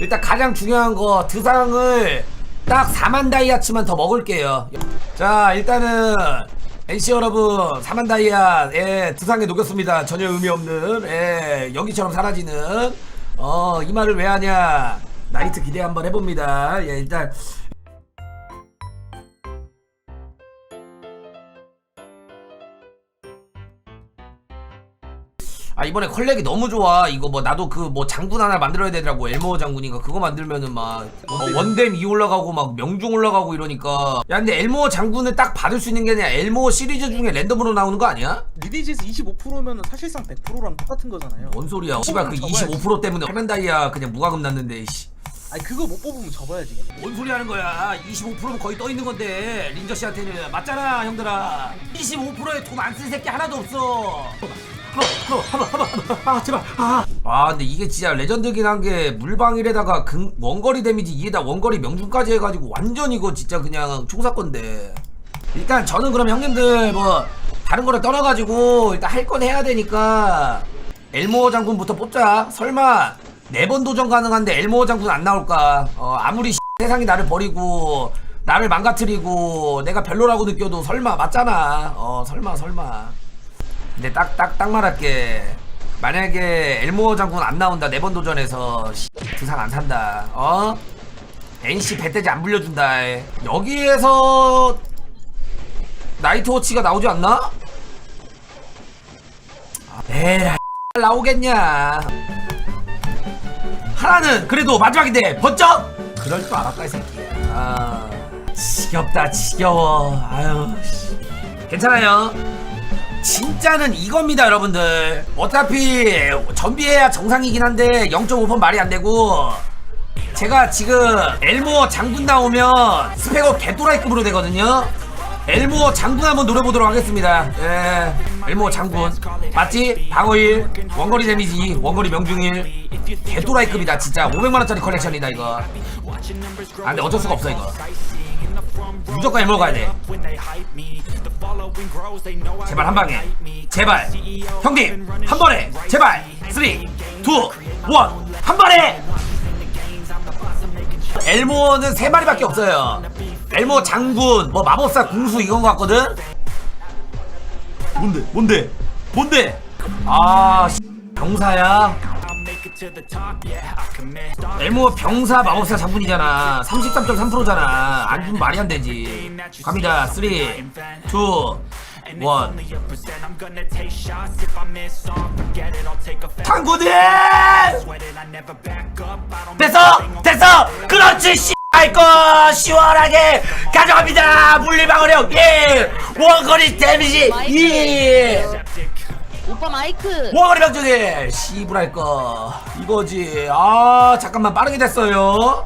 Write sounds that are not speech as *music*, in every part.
일단 가장 중요한 거 드상을 딱 4만 다이아치만 더 먹을게요. 자 일단은 NC 여러분 4만 다이아 예, 드상에 녹였습니다. 전혀 의미 없는 예, 연기처럼 사라지는 어 이 말을 왜 하냐 나이트 기대 한번 해봅니다. 예 일단 이번에 컬렉이 너무 좋아. 이거 뭐 나도 그 뭐 장군 하나 만들어야 되더라고. 엘모 장군인가 그거 만들면은 막 어, 원댐 2 올라가고 막 명중 올라가고 이러니까. 야 근데 엘모 장군을 딱 받을 수 있는 게 아니라 엘모 시리즈 중에 랜덤으로 나오는 거 아니야? 리디지에서 25%면 사실상 100%랑 똑같은 거잖아요. 뭔 소리야. 씨발 그 25% 때문에 팔만다이아 그냥 무과금 났는데 씨. 아니 그거 못 뽑으면 접어야지. 뭔 소리 하는 거야. 25%면 거의 떠 있는 건데 린저 씨한테는. 맞잖아 형들아. 25%에 돈안쓸 새끼 하나도 없어 하나 하나 하나 하나 아 제발 아. 아 근데 이게 진짜 레전드긴 한 게 물방일에다가 근, 원거리 데미지 이에다 원거리 명중까지 해가지고 완전 이거 진짜 그냥 총사건데. 일단 저는 그럼 형님들 뭐 다른 거를 떠나가지고 일단 할 건 해야 되니까 엘모 장군부터 뽑자. 설마 네 번 도전 가능한데 엘모 장군 안 나올까? 어 아무리 세상이 나를 버리고 나를 망가뜨리고 내가 별로라고 느껴도 설마 맞잖아. 어 설마 설마 근데 딱 딱 딱 말할게. 만약에 엘모 장군 안 나온다 네 번 도전해서 두상 안 산다. 어? NC 배때지 안 불려준다. 여기에서 나이트워치가 나오지 않나? 아, 에라 나오겠냐? 하나는 그래도 마지막인데 번쩍 그럴 줄 알았다 이 새끼야. 아 지겹다 지겨워. 아유 씨. 괜찮아요 진짜는 이겁니다 여러분들. 어차피 전비해야 정상이긴 한데 0.5번 말이 안 되고. 제가 지금 엘모 장군 나오면 스펙업 개또라이급으로 되거든요. 엘모 장군 한번 노려보도록 하겠습니다. 예. 엘모 장군. 맞지? 방어일. 원거리 데미지. 원거리 명중일. 개또라이급이다 진짜. 500만원짜리 컬렉션이다 이거. 아 근데 어쩔 수가 없어 이거 무조건 가야 돼. 제발 한 방에. 제발. 형님 한 번에. 제발. 3 2 1한 번에. 엘모는 세 마리밖에 없어요. 엘모 장군 뭐 마법사 궁수 이건 거 같거든? 뭔데? 뭔데? 뭔데? 아 씨, 병사야 엘모 병사 마법사 장군이잖아. 33.3%잖아. 안 주면 말이 안 되지. 갑니다. 3 2 1 장군들! 됐어! 됐어! 그렇지 씨알거! 시원하게 가져갑니다. 물리방어력 예 원거리 데미지 예 오빠 마이크. 원거리 명중에 씨부랄 거. 이거지. 아 잠깐만 빠르게 됐어요.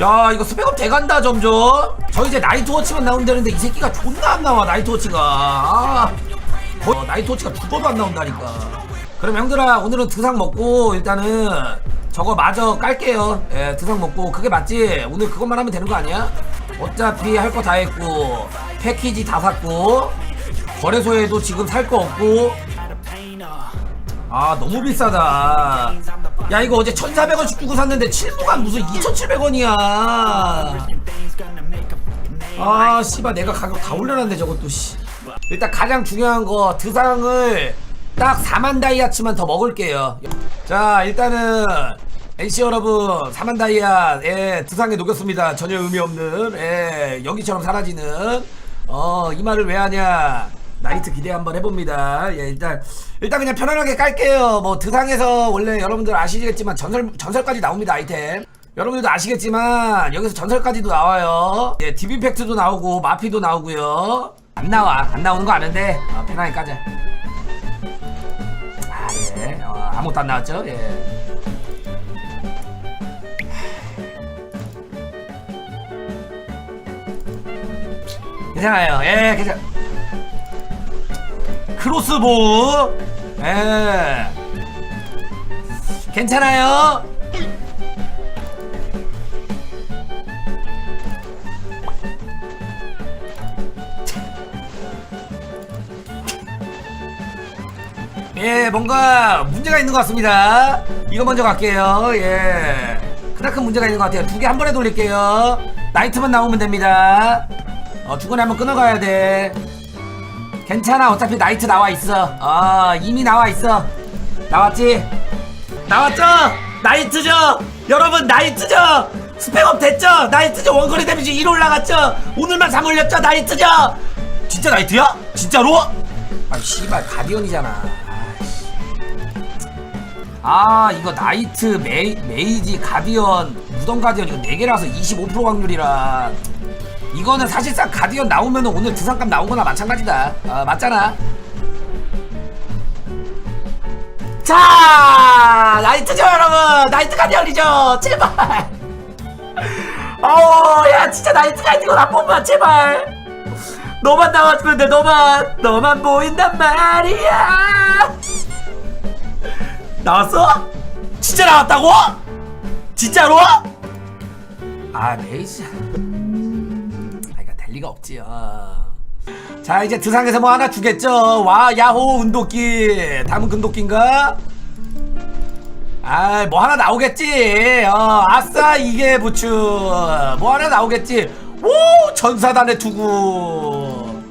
야 이거 스펙업 돼간다 점점. 저 이제 나이트워치만 나온다는데 이 새끼가 존나 안 나와 나이트워치가. 아, 거의 나이트워치가 죽어도 안 나온다니까. 그럼 형들아 오늘은 드상 먹고 일단은 저거 마저 깔게요. 예 드상 먹고. 그게 맞지? 오늘 그것만 하면 되는 거 아니야? 어차피 할 거 다 했고 패키지 다 샀고 거래소에도 지금 살 거 없고. 아 너무 비싸다. 야 이거 어제 1400원씩 주고 샀는데 7부가 무슨 2700원이야. 아 씨발 내가 가격 다 올려놨네 저것도 씨. 일단 가장 중요한 거 드상을 딱 4만 다이아치만 더 먹을게요. 자 일단은 NC 여러분 4만 다이아 예 드상에 녹였습니다. 전혀 의미 없는 예 연기처럼 사라지는. 어 이 말을 왜 하냐 나이트 기대 한번 해봅니다. 예, 일단 일단 그냥 편안하게 깔게요. 뭐 드상에서 원래 여러분들 아시겠지만 전설 전설까지 나옵니다 아이템. 여러분들도 아시겠지만 여기서 전설까지도 나와요. 예, 디비팩트도 나오고 마피도 나오고요. 안 나와 안 나오는 거 아는데 어, 편하게 까자. 아 예, 어, 아무것도 안 나왔죠. 예. 괜찮아요. 예, 괜찮. 크로스보우. 예. 괜찮아요? 예 뭔가 문제가 있는 것 같습니다. 이거 먼저 갈게요. 예. 크나큰 문제가 있는 것 같아요. 두 개 한 번에 돌릴게요. 나이트만 나오면 됩니다. 어 중간에 한번 끊어가야 돼 괜찮아. 어차피 나이트 나와 있어. 어 이미 나와 있어. 나왔지? 나왔죠? 나이트죠! 여러분 나이트죠! 스펙업 됐죠? 나이트죠! 원거리 데미지 1 올라갔죠? 오늘만 3 올렸죠? 나이트죠! 진짜 나이트야? 진짜로? 아 씨발 가디언이잖아. 아이씨. 아 이거 나이트 메이, 메이지 가디언 무덤 가디언 이거 4개라서 25% 확률이라 이거는 사실상 가디언 나오면 오늘 두산값 나온 거나 마찬가지다. 아 맞잖아. 자 나이트죠 여러분. 나이트 가디언이죠. 제발. *laughs* 어야 진짜 나이트 가디언 한 번만 제발. 너만 나왔으면 돼 너만. 너만 보인단 말이야. 나왔어? 진짜 나왔다고? 진짜로? 아 메이지 리가 없지 어. 자 이제 드상에서 뭐 하나 주겠죠? 와 야호 운도끼. 다음은 금도끼인가? 아뭐 하나 나오겠지? 어 아싸 이게 부추. 뭐 하나 나오겠지? 오 전사단의 투구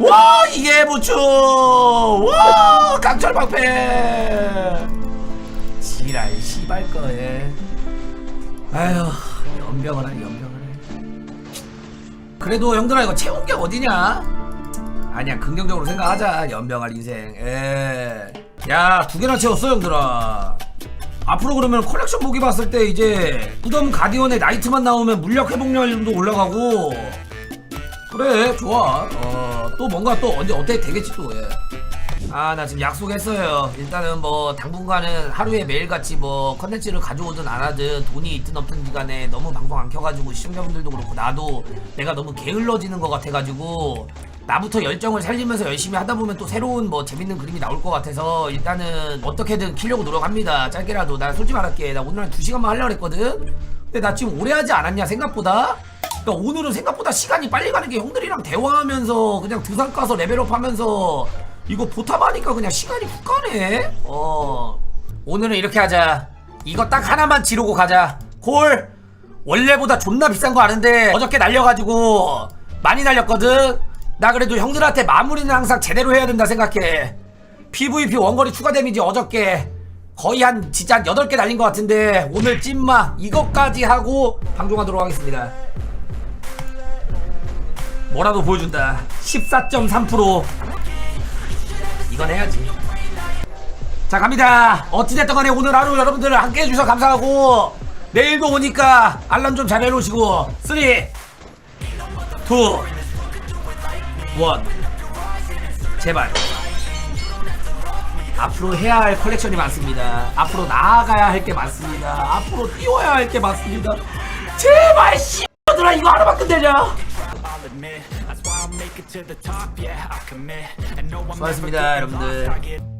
와 이게 부추. 와 강철 방패. 지랄 씨발 거에. 아휴 연병을 해 그래도 형들아 이거 채운 게 어디냐? 아니야 긍정적으로 생각하자 연병할 인생. 에야두 개나 채웠어 형들아. 앞으로 그러면 컬렉션 보기 봤을 때 이제 무덤 가디언의 나이트만 나오면 물력 회복률도 올라가고. 그래 좋아. 어 또 뭔가 또 언제 어떻게 되겠지 또 아 나 지금 약속했어요. 일단은 뭐 당분간은 하루에 매일같이 뭐 컨텐츠를 가져오든 안 하든 돈이 있든 없든 간에 너무 방송 안 켜가지고 시청자분들도 그렇고 나도 내가 너무 게을러지는 것 같아가지고 나부터 열정을 살리면서 열심히 하다 보면 또 새로운 뭐 재밌는 그림이 나올 것 같아서 일단은 어떻게든 키려고 노력합니다. 짧게라도. 나 솔직히 말할게. 나 오늘 한 2시간만 하려고 했거든. 근데 나 지금 오래 하지 않았냐 생각보다? 그러니까 오늘은 생각보다 시간이 빨리 가는 게 형들이랑 대화하면서 그냥 드상 가서 레벨업 하면서 이거 보탑하니까 그냥 시간이 훅 가네. 어 오늘은 이렇게 하자. 이거 딱 하나만 지르고 가자. 콜 원래보다 존나 비싼 거 아는데 어저께 날려가지고 많이 날렸거든. 나 그래도 형들한테 마무리는 항상 제대로 해야 된다 생각해. PVP 원거리 추가 데미지 어저께 거의 한 진짜 한 8개 날린 것 같은데 오늘 찐마 이것까지 하고 방송하도록 하겠습니다. 뭐라도 보여준다. 14.3% 이건 해야지. 자 갑니다. 어찌됐든 간에 오늘 하루 여러분들 함께 해주셔서 감사하고 내일도 오니까 알람 좀 잘 해놓으시고 3 2 1 제발. 앞으로 해야 할 컬렉션이 많습니다. 앞으로 나아가야 할 게 많습니다. 앞으로 뛰어야 할 게 많습니다. 제발 씨들아 이거 하나만 끝내자 I'll admit That's why I'll make it to the top, yeah, I commit And no, I'm never 수고하셨습니다, getting 여러분들. lost, I get